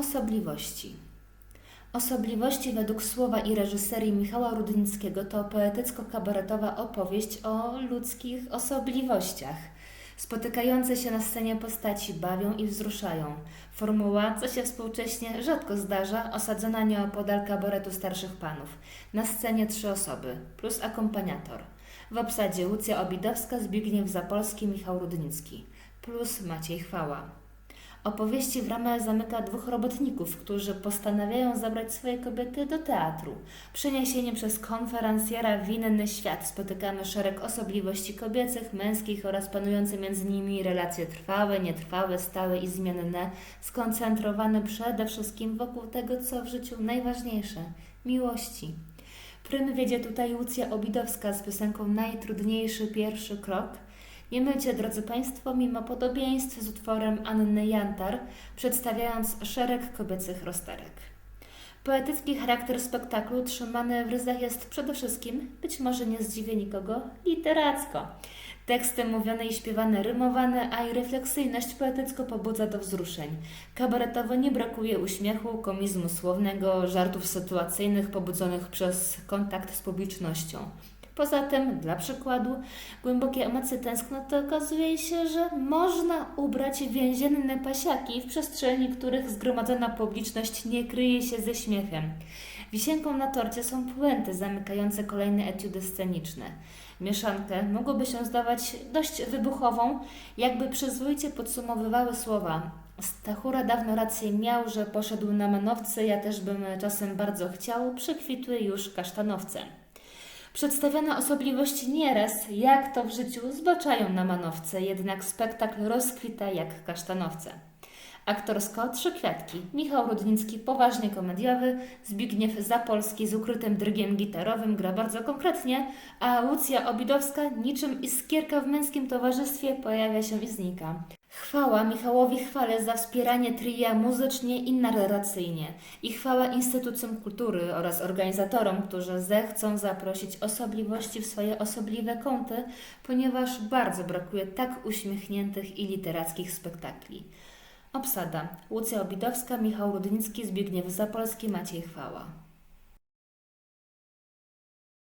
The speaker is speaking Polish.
Osobliwości. Osobliwości według słowa i reżyserii Michała Rudnickiego to poetycko-kabaretowa opowieść o ludzkich osobliwościach. Spotykające się na scenie postaci bawią i wzruszają. Formuła, co się współcześnie rzadko zdarza, osadzona nieopodal kabaretu starszych panów. Na scenie trzy osoby, plus akompaniator. W obsadzie Łucja Obidowska, Zbigniew Zapolski, Michał Rudnicki, plus Maciej Chwała. Opowieści w ramach zamyka dwóch robotników, którzy postanawiają zabrać swoje kobiety do teatru. Przeniesienie przez konferencjera w inny świat spotykamy szereg osobliwości kobiecych, męskich oraz panujące między nimi relacje trwałe, nietrwałe, stałe i zmienne, skoncentrowane przede wszystkim wokół tego, co w życiu najważniejsze miłości. Prym wiedzie tutaj Łucja Obidowska z piosenką Najtrudniejszy pierwszy krok. Nie mylcie, drodzy Państwo, mimo podobieństw z utworem Anny Jantar, przedstawiając szereg kobiecych rozterek. Poetycki charakter spektaklu trzymany w ryzach jest przede wszystkim, być może nie zdziwi nikogo, literacko. Teksty mówione i śpiewane rymowane, a i refleksyjność poetycko pobudza do wzruszeń. Kabaretowo nie brakuje uśmiechu, komizmu słownego, żartów sytuacyjnych pobudzonych przez kontakt z publicznością. Poza tym, dla przykładu, głębokie emocje tęsknoty okazuje się, że można ubrać więzienne pasiaki, w przestrzeni których zgromadzona publiczność nie kryje się ze śmiechem. Wisienką na torcie są puenty zamykające kolejne etiudy sceniczne. Mieszankę mogłoby się zdawać dość wybuchową, jakby przyzwoicie podsumowywały słowa. Stachura dawno rację miał, że poszedł na manowce, ja też bym czasem bardzo chciał, przekwitły już kasztanowce. Przedstawione osobliwości nieraz, jak to w życiu, zbaczają na manowce, jednak spektakl rozkwita jak kasztanowce. Aktorsko trzy kwiatki. Michał Rudnicki poważnie komediowy, Zbigniew Zapolski z ukrytym drygiem gitarowym gra bardzo konkretnie, a Łucja Obidowska niczym iskierka w męskim towarzystwie pojawia się i znika. Chwała Michałowi Chwale za wspieranie tria muzycznie i narracyjnie i chwała instytucjom kultury oraz organizatorom, którzy zechcą zaprosić osobliwości w swoje osobliwe kąty, ponieważ bardzo brakuje tak uśmiechniętych i literackich spektakli. Obsada Łucja Obidowska, Michał Rudnicki, Zbigniew Zapolski, Maciej Chwała.